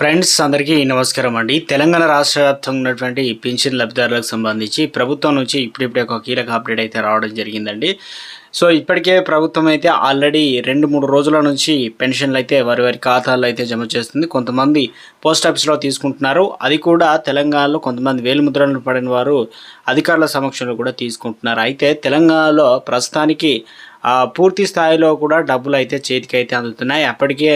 Friends అందరికీ నమస్కారం అండి. తెలంగాణ రాష్ట్ర వ్యాప్తంగా ఉన్నటువంటి పెన్షన్ లబ్ధిదారులకు సంబంధించి ప్రభుత్వం నుంచి ఇప్పుడిప్పుడే ఒక కీలక అప్డేట్ అయితే రావడం జరిగిందండి. సో ఇప్పటికే ప్రభుత్వం అయితే ఆల్రెడీ రెండు మూడు రోజుల నుంచి పెన్షన్లు అయితే వారి వారి ఖాతాల్లో అయితే జమ చేస్తుంది. కొంతమంది పోస్ట్ ఆఫీస్లో తీసుకుంటున్నారు. అది కూడా తెలంగాణలో కొంతమంది వేలిముద్రలు పడిన వారు అధికారుల సమక్షంలో కూడా తీసుకుంటున్నారు. అయితే తెలంగాణలో ప్రస్తుతానికి పూర్తి స్థాయిలో కూడా డబ్బులు అయితే చేతికి అయితే అందుతున్నాయి. అప్పటికే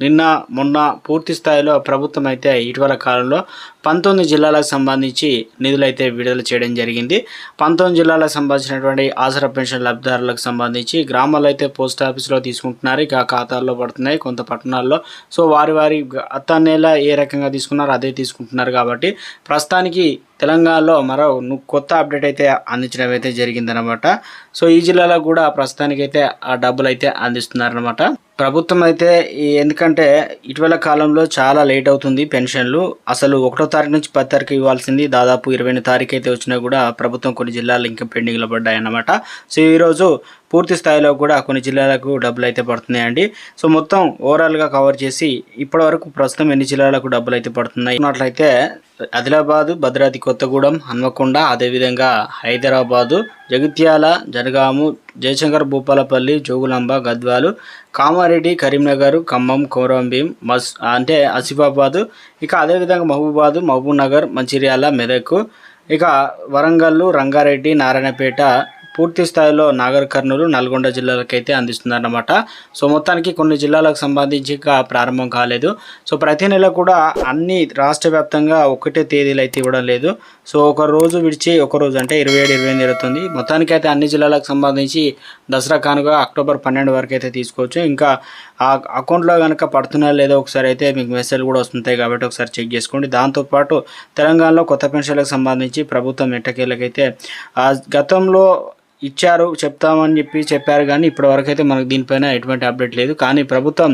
నిన్న మొన్న పూర్తి స్థాయిలో ప్రభుత్వం అయితే ఇటీవల కాలంలో పంతొమ్మిది జిల్లాలకు సంబంధించి నిధులైతే విడుదల చేయడం జరిగింది. పంతొమ్మిది జిల్లాలకు సంబంధించినటువంటి ఆసరా పెన్షన్ లబ్ధిదారులకు సంబంధించి గ్రామాల్లో అయితే పోస్ట్ ఆఫీస్లో తీసుకుంటున్నారు. ఇక ఖాతాల్లో పడుతున్నాయి కొంత పట్టణాల్లో. సో వారి వారి గత నెల ఏ రకంగా తీసుకున్నారో అదే తీసుకుంటున్నారు కాబట్టి ప్రస్తుతానికి తెలంగాణలో మరో కొత్త అప్డేట్ అయితే అందించడం అయితే జరిగిందనమాట సో ఈ జిల్లాలో కూడా ప్రస్తుతానికైతే ఆ డబ్బులు అయితే అందిస్తున్నారనమాట ప్రభుత్వం అయితే ఎందుకంటే ఇటీవల కాలంలో చాలా లేట్ అవుతుంది పెన్షన్లు. అసలు ఒకటో తారీఖు నుంచి పది తారీఖు ఇవ్వాల్సింది దాదాపు ఇరవై తారీఖు అయితే వచ్చినా కూడా ప్రభుత్వం కొన్ని జిల్లాలు ఇంకా పెండింగ్లో పడ్డాయి అన్నమాట సో ఈరోజు పూర్తి స్థాయిలో కూడా కొన్ని జిల్లాలకు డబ్బులు అయితే పడుతున్నాయండి. సో మొత్తం ఓవరాల్గా కవర్ చేసి ఇప్పటివరకు ప్రస్తుతం ఎన్ని జిల్లాలకు డబ్బులు అయితే పడుతున్నాయి? ఉన్నట్లయితే ఆదిలాబాదు భద్రాద్రి కొత్తగూడెం హన్మకొండ అదేవిధంగా హైదరాబాదు జగిత్యాల జనగాము జయశంకర్ భూపాలపల్లి జోగులాంబ గద్వాలు కామారెడ్డి కరీంనగర్ ఖమ్మం కోరంభీం మస్ అంటే ఆసిఫాబాదు ఇక అదేవిధంగా మహబూబాదు మహబూబ్ నగర్ మంచిర్యాల మెదక్ ఇక వరంగల్ రంగారెడ్డి నారాయణపేట పూర్తి స్థాయిలో నాగర్ కర్నూలు నల్గొండ జిల్లాలకైతే అందిస్తుందన్నమాట. సో మొత్తానికి కొన్ని జిల్లాలకు సంబంధించి ప్రారంభం కాలేదు. సో ప్రతి నెల కూడా అన్ని రాష్ట్ర వ్యాప్తంగా ఒకటే తేదీలు అయితే ఇవ్వడం లేదు. సో ఒక రోజు విడిచి ఒక రోజు అంటే ఇరవై ఏడు ఇరవై ఎనిమిది జరుగుతుంది. మొత్తానికి అయితే అన్ని జిల్లాలకు సంబంధించి దసరా కానుక అక్టోబర్ పన్నెండు వరకు అయితే తీసుకోవచ్చు. ఇంకా ఆ అకౌంట్లో కనుక పడుతున్నా లేదో ఒకసారి అయితే మీకు మెసేజ్ కూడా వస్తుంటాయి కాబట్టి ఒకసారి చెక్ చేసుకోండి. దాంతోపాటు తెలంగాణలో కొత్త పెన్షన్లకు సంబంధించి ప్రభుత్వం ఎట్టకేళ్ళకైతే ఆ గతంలో ఇచ్చారు చెప్తామని చెప్పి చెప్పారు కానీ ఇప్పటివరకైతే అయితే మనకు దీనిపైన ఎటువంటి అప్డేట్ లేదు. కానీ ప్రభుత్వం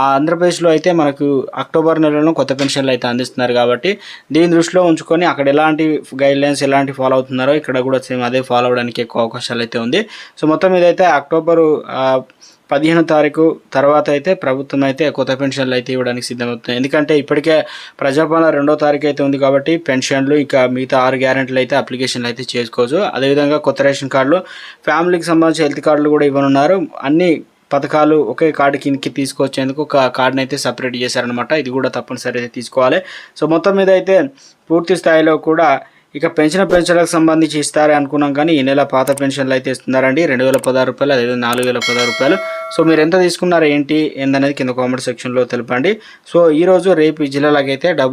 ఆంధ్రప్రదేశ్లో అయితే మనకు అక్టోబర్ నెలలో కొత్త పెన్షన్లు అయితే అందిస్తున్నారు కాబట్టి దీని దృష్టిలో ఉంచుకొని అక్కడ ఎలాంటి గైడ్లైన్స్ ఎలాంటి ఫాలో అవుతున్నారో ఇక్కడ కూడా సేమ్ అదే ఫాలో అవడానికి ఎక్కువ అవకాశాలు అయితే ఉంది. సో మొత్తం ఇదైతే అక్టోబరు పదిహేను తారీఖు తర్వాత అయితే ప్రభుత్వం అయితే కొత్త పెన్షన్లు అయితే ఇవ్వడానికి సిద్ధమవుతుంది. ఎందుకంటే ఇప్పటికే ప్రజాపాలన రెండో తారీఖు అయితే ఉంది కాబట్టి పెన్షన్లు ఇక మిగతా ఆరు గ్యారెంటీలు అయితే అప్లికేషన్లు అయితే చేసుకోవచ్చు. అదేవిధంగా కొత్త రేషన్ కార్డులు ఫ్యామిలీకి సంబంధించి హెల్త్ కార్డులు కూడా ఇవ్వనున్నారు. అన్ని పథకాలు ఒకే కార్డు కిందకి తీసుకొచ్చేందుకు ఒక కార్డుని అయితే సపరేట్ చేశారనమాట ఇది కూడా తప్పనిసరి అయితే తీసుకోవాలి. సో మొత్తం మీద అయితే పూర్తి స్థాయిలో కూడా ఇక పెన్షన్ పెన్షన్లకు సంబంధించి ఇస్తారే అనుకున్నాం కానీ ఈ నెల పాత పెన్షన్లు అయితే ఇస్తున్నారండి. రెండు వేల పదహారు రూపాయలు అదే నాలుగు వేల పదహారు రూపాయలు. సో మీరు ఎంత తీసుకున్నారు ఏంటి? ఏందనేది కింద కామెంట్ సెక్షన్లో తెలపండి. సో ఈరోజు రేపు ఈ జిల్లాలకైతే డబ్బులు